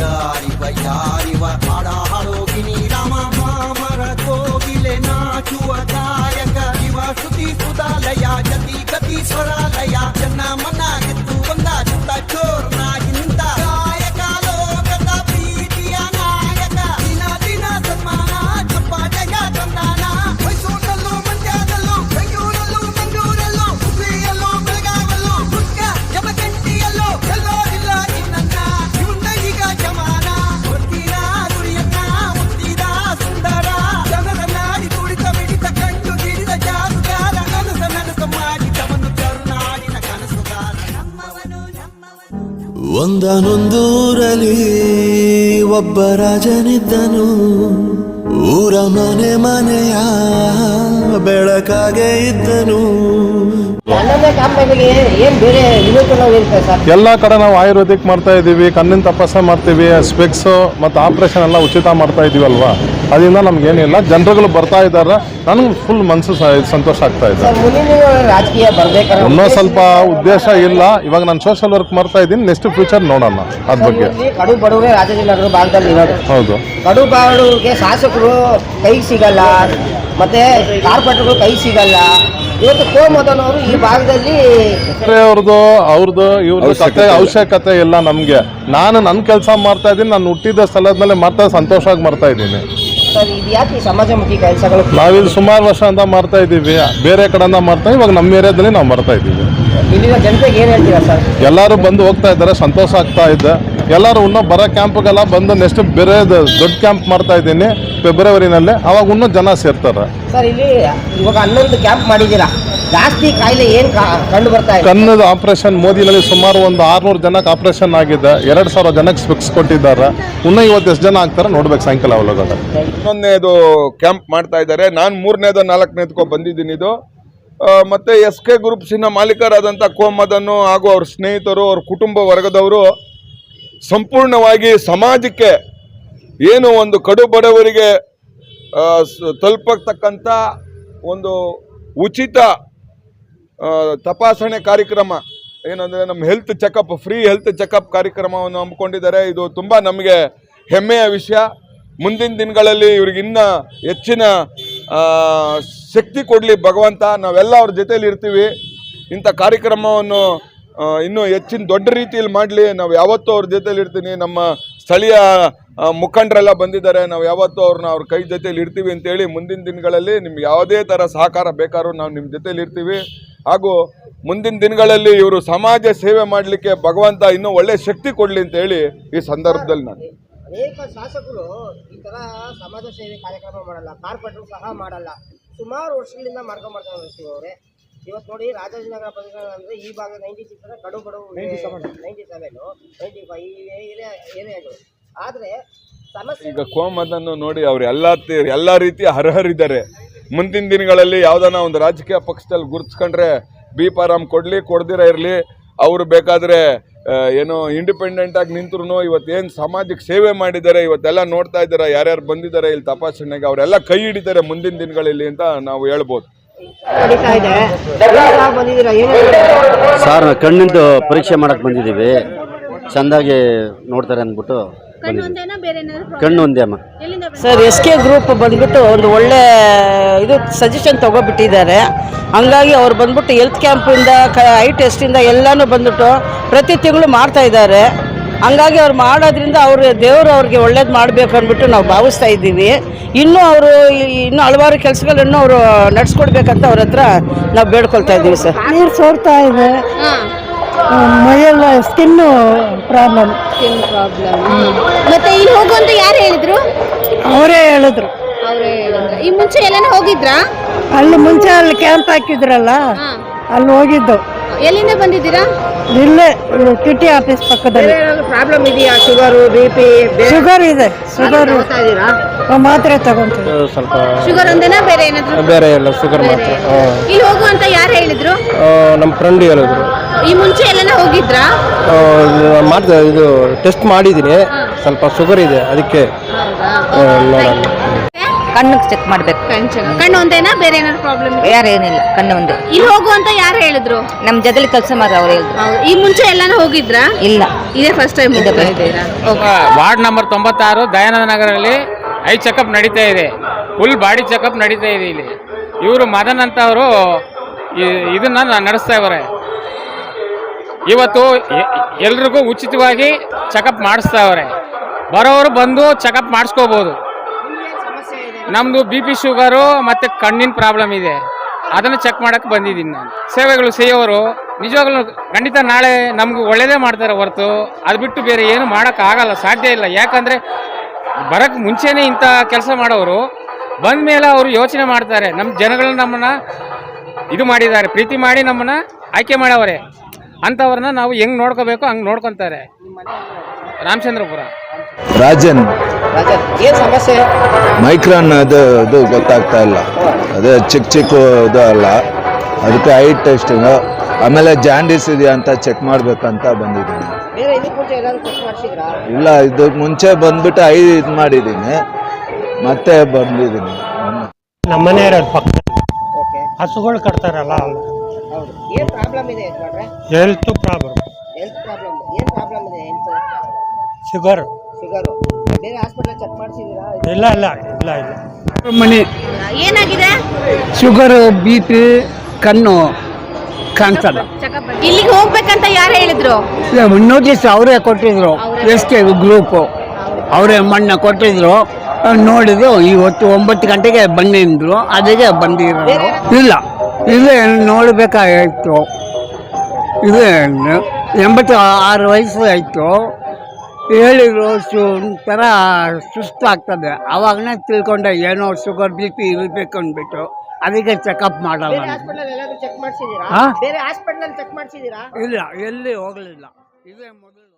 yari, but. ಒಂದನೊಂದೂರಲ್ಲಿ ಒಬ್ಬ ರಾಜನಿದ್ದನು. ಊರ ಮನೆ ಮನೆಯ ಬೆಳಕಾಗೆ ಇದ್ದನು. ಎಲ್ಲ ಕಡೆ ನಾವು ಆಯುರ್ವೇದಿಕ್ ಮಾಡ್ತಾ ಇದ್ದೀವಿ ಕಣ್ಣಿನ ತಪಾಸ ಮಾಡ್ತೀವಿ ಸ್ಪೆಕ್ಸ್ ಮತ್ತು ಆಪ್ರೇಷನ್ ಎಲ್ಲ ಉಚಿತ ಮಾಡ್ತಾ ಇದೀವಲ್ವಾ ಅದರಿಂದ ನಮ್ಗೇನಿಲ್ಲ. ಜನರುಗಳು ಬರ್ತಾ ಇದ್ದಾರೆ. ನನಗೆ ಫುಲ್ ಮನಸ್ಸು ಸಂತೋಷ ಆಗ್ತಾ ಇದೆ. ಇನ್ನೂ ಸ್ವಲ್ಪ ಉದ್ದೇಶ ಇಲ್ಲ. ಇವಾಗ ನಾನು ಸೋಷಿಯಲ್ ವರ್ಕ್ ಮಾಡ್ತಾ ಇದ್ದೀನಿ. ನೆಕ್ಸ್ಟ್ ಫ್ಯೂಚರ್ ನೋಡೋಣ ಅದ್ ಬಗ್ಗೆ. ಕಡು ಬಡವರೇ ರಾಜಾಜಿನಗರ ಭಾಗದಲ್ಲಿ ಇರೋದು. ಹೌದು. ಕಡು ಬಡವರಿಗೆ ಶಾಸಕರು ಕೈ ಸಿಗಲ್ಲ. ಮತ್ತೆ ಕಾರ್ಪೊರೇಟರ್ಗಳು ಕೈ ಸಿಗಲ್ಲ. ಇವತ್ತು ಕೋಮದನ್ ಅವರು ಈ ಭಾಗದಲ್ಲಿ ಅವ್ರದ್ದು ಅವ್ರದ್ದು ಇವ್ರದ್ದು ಕತೆ ಅವಶ್ಯಕತೆ ಇಲ್ಲ. ನಮಗೆ. ನಾನು ನನ್ನ ಕೆಲಸ ಮಾಡ್ತಾ ಇದ್ದೀನಿ ನಾನು ಹುಟ್ಟಿದ ಸ್ಥಳದ ಮೇಲೆ ಮಾಡ್ತಾ ಸಂತೋಷವಾಗಿ ಮಾಡ್ತಾ ಇದ್ದೀನಿ. ಸರ್ ಇದು ಯಾಕೆ ಈ ಸಮಾಜಮುಖಿ ಕೆಲಸಗಳು? ನಾವಿಲ್ಲಿ ಸುಮಾರು ವರ್ಷ ಅಂತ ಮಾಡ್ತಾ ಇದ್ದೀವಿ. ಬೇರೆ ಕಡೆಯಿಂದ ಮಾಡ್ತಾ ಇವಾಗ ನಮ್ಮ ಏರಿಯಾದಲ್ಲಿ ನಾವು ಮಾಡ್ತಾ ಇದ್ದೀವಿ. ಇಲ್ಲಿನ ಜನತೆಗೆ ಏನ್ ಹೇಳ್ತೀರಾ ಸರ್? ಎಲ್ಲರೂ ಬಂದು ಹೋಗ್ತಾ ಇದ್ದಾರೆ ಸಂತೋಷ ಆಗ್ತಾ ಇದೆ. ಎಲ್ಲರೂ ಇನ್ನೂ ಬರೋ ಕ್ಯಾಂಪ್ಗೆಲ್ಲ ಬಂದು ನೆಕ್ಸ್ಟ್ ಬೇರೆ ದೊಡ್ಡ ಕ್ಯಾಂಪ್ ಮಾಡ್ತಾ ಇದ್ದೀನಿ ಫೆಬ್ರವರಿನಲ್ಲಿ. ಅವಾಗ ಇನ್ನೂ ಜನ ಸೇರ್ತಾರೆ. ಸರ್ ಇಲ್ಲಿ ಇವಾಗ ಹನ್ನೊಂದು ಕ್ಯಾಂಪ್ ಮಾಡಿದ್ದೀರಾ? ಜಾಸ್ತಿ ಕಾಯಿಲೆ ಏನು ಕಾ- ಕಂಡು ಬರ್ತಾ ಇದೆ? ಕಣ್ಣದ ಆಪರೇಷನ್ ಮೋದಿನಲ್ಲಿ ಸುಮಾರು ಒಂದು ಆರ್ನೂರು ಜನಕ್ಕೆ ಆಪರೇಷನ್ ಆಗಿದೆ. ಎರಡು ಸಾವಿರ ಜನಕ್ಕೆ ಫಿಕ್ಸ್ ಕೊಟ್ಟಿದ್ದಾರೆ. ಇನ್ನೂ ಇವತ್ತು ಎಷ್ಟು ಜನ ಆಗ್ತಾರೆ ನೋಡ್ಬೇಕು ಸಾಯಂಕಾಲ ಒಳಗಡೆ ಇನ್ನೊಂದೇದು ಕ್ಯಾಂಪ್ ಮಾಡ್ತಾ ಇದ್ದಾರೆ. ನಾನು ಮೂರನೇದು ನಾಲ್ಕನೇದಕ್ಕೋ ಬಂದಿದ್ದೀನಿ ಇದು. ಮತ್ತು ಮತ್ತೆ ಎಸ್ ಕೆ ಗ್ರೂಪ್ಸಿನ ಮಾಲೀಕರಾದಂಥ ಕೋಮದನ್ನು ಹಾಗೂ ಅವ್ರ ಸ್ನೇಹಿತರು ಅವ್ರ ಕುಟುಂಬ ವರ್ಗದವರು ಸಂಪೂರ್ಣವಾಗಿ ಸಮಾಜಕ್ಕೆ ಏನು ಒಂದು ಕಡು ಬಡವರಿಗೆ ತಲುಪತಕ್ಕಂಥ ಒಂದು ಉಚಿತ ತಪಾಸಣೆ ಕಾರ್ಯಕ್ರಮ, ಏನಂದರೆ ನಮ್ಮ health checkup free health checkup ಕಾರ್ಯಕ್ರಮವನ್ನು ಹಮ್ಮಿಕೊಂಡಿದ್ದಾರೆ. ಇದು ತುಂಬ ನಮಗೆ ಹೆಮ್ಮೆಯ ವಿಷಯ. ಮುಂದಿನ ದಿನಗಳಲ್ಲಿ ಇವ್ರಿಗಿನ್ನ ಹೆಚ್ಚಿನ ಶಕ್ತಿ ಕೊಡಲಿ ಭಗವಂತ. ನಾವೆಲ್ಲ ಅವ್ರ ಜೊತೇಲಿ ಇರ್ತೀವಿ. ಇಂಥ ಕಾರ್ಯಕ್ರಮವನ್ನು ಇನ್ನೂ ಹೆಚ್ಚಿನ ದೊಡ್ಡ ರೀತಿಯಲ್ಲಿ ಮಾಡಲಿ. ನಾವು ಯಾವತ್ತೂ ಅವ್ರ ಜೊತೆಲಿ ಇರ್ತೀನಿ. ನಮ್ಮ ಸ್ಥಳೀಯ ಮುಖಂಡರೆಲ್ಲ ಬಂದಿದ್ದಾರೆ. ನಾವು ಯಾವತ್ತೂ ಅವ್ರನ್ನ ಅವ್ರ ಕೈ ಜೊತೆಲಿ ಇರ್ತೀವಿ ಅಂತೇಳಿ ಮುಂದಿನ ದಿನಗಳಲ್ಲಿ ನಿಮ್ಗೆ ಯಾವುದೇ ಥರ ಸಹಕಾರ ಬೇಕಾದ್ರೂ ನಾವು ನಿಮ್ಮ ಜೊತೆಲಿ ಇರ್ತೀವಿ. ಹಾಗೂ ಮುಂದಿನ ದಿನಗಳಲ್ಲಿ ಇವರು ಸಮಾಜ ಸೇವೆ ಮಾಡಲಿಕ್ಕೆ ಭಗವಂತ ಇನ್ನೂ ಒಳ್ಳೆ ಶಕ್ತಿ ಕೊಡಲಿ ಅಂತೇಳಿ ಈ ಸಂದರ್ಭದಲ್ಲಿ ನಾನು. ಅನೇಕ ಶಾಸಕರು ಈ ಥರ ಸಮಾಜ ಸೇವೆ ಕಾರ್ಯಕ್ರಮ ಮಾಡಲ್ಲ, ಕಾರ್ಪೊರೇಟರ್ ಸಹ ಮಾಡಲ್ಲ. ಸುಮಾರು ವರ್ಷಗಳಿಂದ ಮಾಡ್ಕೊಂಡ್ ಅವರೇ ಇವತ್ತು ನೋಡಿ ರಾಜಾಜಿನಗರ ಪತ್ರಿಕೆಗಳು ಅಂದ್ರೆ ಈ ಭಾಗ ನೈಂಟಿ ಸಿಕ್ಸ್ ಕಡು ಬಡವು ninety seven ninety five area ಏರಿಯಾಗಳು ಆದ್ರೆ ಸಮಸ್ಯೆ ಈಗ ಕೋಮದನ್ನು ನೋಡಿ ಅವ್ರು ಎಲ್ಲ ಎಲ್ಲಾ ಎಲ್ಲ ರೀತಿಯ ಅರ್ಹರಿದ್ದಾರೆ. ಮುಂದಿನ ದಿನಗಳಲ್ಲಿ ಯಾವ್ದಾನ ಒಂದು ರಾಜಕೀಯ ಪಕ್ಷದಲ್ಲಿ ಗುರುತಿಸ್ಕೊಂಡ್ರೆ ಬಿ ಪಾರಾಮ್ ಕೊಡಲಿ ಕೊಡ್ದಿರ ಇರಲಿ. ಅವರು ಬೇಕಾದರೆ ಏನೋ ಇಂಡಿಪೆಂಡೆಂಟ್ ಆಗಿ ನಿಂತ್ರು ಏನು ಸಮಾಜಕ್ಕೆ ಸೇವೆ ಮಾಡಿದ್ದಾರೆ ಇವತ್ತೆಲ್ಲ ನೋಡ್ತಾ ಇದ್ದಾರೆ ಯಾರ್ಯಾರು ಬಂದಿದ್ದಾರೆ ಇಲ್ಲಿ ತಪಾಸಣೆಗೆ ಅವರೆಲ್ಲ ಕೈ ಹಿಡಿದಾರೆ ಮುಂದಿನ ದಿನಗಳಲ್ಲಿ ಅಂತ ನಾವು ಹೇಳ್ಬೋದು. ನಡೀತಾ ಇದೆ. ಬಂದಿದ್ದೀರಾ? ಏನು? ಸರ್ ಕಣ್ಣಿಂದು ಪರೀಕ್ಷೆ ಮಾಡಕ್ ಬಂದಿದ್ದೀವಿ. ಚೆಂದಾಗಿ ನೋಡ್ತಾರೆ ಅಂದ್ಬಿಟ್ಟು ಕಣ್ಣು ಒಂದೇ ಅಮ್ಮ. ಸರ್ ಎಸ್ ಕೆ ಗ್ರೂಪ್ ಬಂದ್ಬಿಟ್ಟು ಒಂದು ಒಳ್ಳೆ ಇದು ಸಜೆಷನ್ ತಗೋಬಿಟ್ಟಿದ್ದಾರೆ. ಹಂಗಾಗಿ ಅವ್ರು ಬಂದ್ಬಿಟ್ಟು ಹೆಲ್ತ್ ಕ್ಯಾಂಪಿಂದ ಕ ಐ ಟೆಸ್ಟಿಂದ ಎಲ್ಲನೂ ಬಂದ್ಬಿಟ್ಟು ಪ್ರತಿ ತಿಂಗಳು ಮಾಡ್ತಾ ಇದ್ದಾರೆ. ಹಂಗಾಗಿ ಅವ್ರು ಮಾಡೋದ್ರಿಂದ ಅವರು ದೇವರು ಅವ್ರಿಗೆ ಒಳ್ಳೇದು ಮಾಡಬೇಕು ಅಂದ್ಬಿಟ್ಟು ನಾವು ಭಾವಿಸ್ತಾ ಇದ್ದೀವಿ. ಇನ್ನೂ ಅವರು ಇನ್ನೂ ಹಲವಾರು ಕೆಲಸಗಳನ್ನು ಅವರು ನಡೆಸ್ಕೊಡ್ಬೇಕಂತ ಅವ್ರ ಹತ್ರ ನಾವು ಬೇಡ್ಕೊಳ್ತಾ ಇದ್ದೀವಿ ಸರ್. ನೀರು ಸೋರ್ತಾ ಇದೆ. ಮೈಯೆಲ್ಲ ಸ್ಕಿನ್ನು ಪ್ರಾಬ್ಲಮ್. ಮತ್ತೆ ಇಲ್ಲಿ ಹೋಗು ಅಂತ ಯಾರು ಹೇಳಿದ್ರು? ಅವರೇ ಹೇಳಿದ್ರು. ಅವರೇ ಹೇಳಿದ್ರು. ಈ ಮುಂಚೆ ಎಲ್ಲಾನ ಹೋಗಿದ್ರಾ? ಅಲ್ಲಿ ಮುಂಚೆ ಅಲ್ಲಿ ಕ್ಯಾಂಪ್ ಹಾಕಿದ್ರಲ್ಲ ಅಲ್ಲಿ ಹೋಗಿದ್ದು. ಎಲ್ಲಿಂದ ಬಂದಿದ್ದೀರಾ? ಇಲ್ಲೇ ಟಿಟಿ ಆಫೀಸ್ ಪಕ್ಕದಲ್ಲಿ. ಪ್ರಾಬ್ಲಮ್ ಇದೆಯಾ? ಶುಗರು ಬಿ ಪಿ ಶುಗರ್ ಇದೆ ಶುಗರ್ ಮಾತ್ರೆ ತಗೊಂತೀವಿ. ಸ್ವಲ್ಪ ಶುಗರ್ ಒಂದೇನಾ ಬೇರೆ ಏನಾದ್ರು? ಬೇರೆ ಇಲ್ಲ ಶುಗರ್ ಮಾತ್ರ. ಇಲ್ಲಿ ಹೋಗು ಅಂತ ಯಾರು ಹೇಳಿದ್ರು? ನಮ್ಮ ಫ್ರೆಂಡ್ ಹೇಳಿದ್ರು. ಈ ಮುಂಚೆ ಎಲ್ಲಾನ ಹೋಗಿದ್ರಾ? ಮಾಡ್ದೆ ಇದು ಟೆಸ್ಟ್ ಮಾಡಿದ್ದೀನಿ ಸ್ವಲ್ಪ ಶುಗರ್ ಇದೆ ಅದಕ್ಕೆ. ನೋಡೋಣ. ಕಣ್ಣಿಗೆ ಚೆಕ್ ಮಾಡ್ಬೇಕು. ಕಣ್ಣು ಒಂದೇನಾ ಬೇರೆ ಏನಾದ್ರು ಪ್ರಾಬ್ಲಮ್ ಯಾರೇನಿಲ್ಲ ಕಣ್ಣು ಒಂದೇ. ಇಲ್ಲಿ ಹೋಗು ಅಂತ ಯಾರು ಹೇಳಿದ್ರು? ನಮ್ಮ ಜೊತೆಲಿ ಕೆಲಸ ಮಾಡ ಅವ್ರು ಹೇಳಿದ್ರು. ಹೌದು. ಈ ಮುಂಚೆ ಎಲ್ಲಾನು ಹೋಗಿದ್ರಾ? ಇಲ್ಲ. ಇದೇ ಫಸ್ಟ್ ಟೈಮ್ ಇದೆ ವಾರ್ಡ್ ನಂಬರ್ ತೊಂಬತ್ತಾರು ದಯಾನಂದ ನಗರಲ್ಲಿ ಐ ಚೆಕಪ್ ನಡೀತಾ ಇದೆ. ಫುಲ್ ಬಾಡಿ ಚೆಕಪ್ ನಡೀತಾ ಇದೆ ಇಲ್ಲಿ. ಇವರು ಮದನ್ ಅಂತ ಅವರು ಇದನ್ನ ನಡೆಸ್ತಾ ಇದ್ದಾರೆ ಇವತ್ತು ಎಲ್ರಿಗೂ ಉಚಿತವಾಗಿ ಚೆಕಪ್ ಇದಾರೆ. ಬರೋರು ಬಂದು ಚೆಕಪ್ ಮಾಡಿಸ್ಕೋಬೋದು. ನಮ್ಮದು ಬಿ ಪಿ ಶುಗರು ಮತ್ತು ಕಣ್ಣಿನ ಪ್ರಾಬ್ಲಮ್ ಇದೆ. ಅದನ್ನು ಚೆಕ್ ಮಾಡಕ್ಕೆ ಬಂದಿದ್ದೀನಿ ನಾನು. ಸೇವೆಗಳು ಸೇಯೋರು ನಿಜವಾಗ್ಲೂ ಖಂಡಿತ ನಾಳೆ ನಮ್ಗೆ ಒಳ್ಳೇದೇ ಮಾಡ್ತಾರೆ ಹೊರತು. ಅದು ಬಿಟ್ಟು ಬೇರೆ ಏನು ಮಾಡೋಕ್ಕಾಗಲ್ಲ ಸಾಧ್ಯ ಇಲ್ಲ. ಯಾಕಂದರೆ ಬರೋಕ್ಕೆ ಮುಂಚೆನೇ ಇಂಥ ಕೆಲಸ ಮಾಡೋರು. ಬಂದ ಮೇಲೆ ಅವರು ಯೋಚನೆ ಮಾಡ್ತಾರೆ ನಮ್ಮ ಜನಗಳನ್ನ ನಮ್ಮನ್ನು ಇದು ಮಾಡಿದ್ದಾರೆ, ಪ್ರೀತಿ ಮಾಡಿ ನಮ್ಮನ್ನು ಆಯ್ಕೆ ಮಾಡವ್ರೆ. ಅಂಥವ್ರನ್ನ ನಾವು ಹೆಂಗೆ ನೋಡ್ಕೋಬೇಕು, ಹಂಗೆ ನೋಡ್ಕೊತಾರೆ. ರಾಮಚಂದ್ರಪುರ. ರಾಜನ್. ರಾಜನ್ ಏನ್ ಸಮಸ್ಯೆ? ಮೈಕ್ರಾನ್ ಅದು ಅದು ಗೊತ್ತಾಗ್ತಾ ಇಲ್ಲ. ಅದೇ ಚಿಕ್ಕ ಚಿಕ್ಕ ಇದು ಅಲ್ಲ. ಅದಕ್ಕೆ ಐ ಟೆಸ್ಟಿಂಗ್ ಆಮೇಲೆ ಜಾಂಡಿಸ್ ಇದೆಯಾ ಅಂತ ಚೆಕ್ ಮಾಡ್ಬೇಕಂತ ಬಂದಿದ್ದೀನಿ. ಬೇರೆ ಇದಕ್ಕೆ ಮುಂಚೆ ಏನಾದ್ರು ಚೆಕ್ ಮಾಡಿಸಿದ್ರಾ? ಇಲ್ಲ ಇದು ಮುಂಚೆ ಬಂದ್ಬಿಟ್ಟು ಐ ಇದು ಮಾಡಿದ್ದೀನಿ. ಮತ್ತೆ ಬಂದಿದ್ದೀನಿ. ನಮ್ಮನೆ ಮನೆಯವ್ರ ಪಕ್ಕ. ಓಕೆ ಹಸುಗಳು ಕಟ್ತಾರಲ್ಲ. ಹೌದು. ಏನ್ ಪ್ರಾಬ್ಲಮ್ ಇದೆ ಯಜಮಾನ್ರೆ ಹೆಲ್ತ್ ಪ್ರಾಬ್ಲಮ್ ಹೆಲ್ತ್ ಪ್ರಾಬ್ಲಮ್ ಏನ್ ಪ್ರಾಬ್ಲಮ್ ಇದೆ ಹೆಲ್ತ್ ಶುಗರ್ ಶುಗರು ಬೇರೆ ಹಾಸ್ಪಿಟಲ್ ಚೆಕ್ ಮಾಡಿಸಿದ್ದೀರಾ? ಇಲ್ಲ ಇಲ್ಲ ಇಲ್ಲ ಇಲ್ಲ. ಮನೆ. ಏನಾಗಿದೆ? ಶುಗರ್ ಬಿ ಪಿ ಕಣ್ಣು ಕಾಣಿಸಲ್ಲ ಇಲ್ಲಿಗೆ ಹೋಗ್ಬೇಕಂತ ಯಾರು ಹೇಳಿದ್ರು? ನೋಟಿಸ್ ಅವರೇ ಕೊಟ್ಟಿದ್ರು. ಎಸ್ ಕೆ ಗ್ರೂಪು ಅವರೇ ಮಣ್ಣ ಕೊಟ್ಟಿದ್ರು. ನೋಡಿದ್ರು ಇವತ್ತು ಒಂಬತ್ತು ಗಂಟೆಗೆ ಬನ್ನಿ ಅಂದ್ರು ಅದಕ್ಕೆ ಬಂದಿರೋದು ಇಲ್ಲ ಇಲ್ಲೇ ನೋಡಬೇಕಾಗಿತ್ತು ಇದು ಎಂಬತ್ತು ಆರು ವಯಸ್ಸು ಆಯಿತು. ಹೇಳಿದ್ರು ರೋಸು ಒಂಥರ ಸುಸ್ತು ಆಗ್ತದೆ. ಅವಾಗನೇ ತಿಳ್ಕೊಂಡೆ ಏನೋ ಶುಗರ್ ಬಿ ಪಿ ಇರಬೇಕು ಅಂದ್ಬಿಟ್ಟು. ಅದಕ್ಕೆ ಚೆಕಪ್ ಮಾಡಲ್ಲ ಇಲ್ಲ ಎಲ್ಲಿ ಹೋಗಲಿಲ್ಲ. ಇದೇ ಮೊದಲು.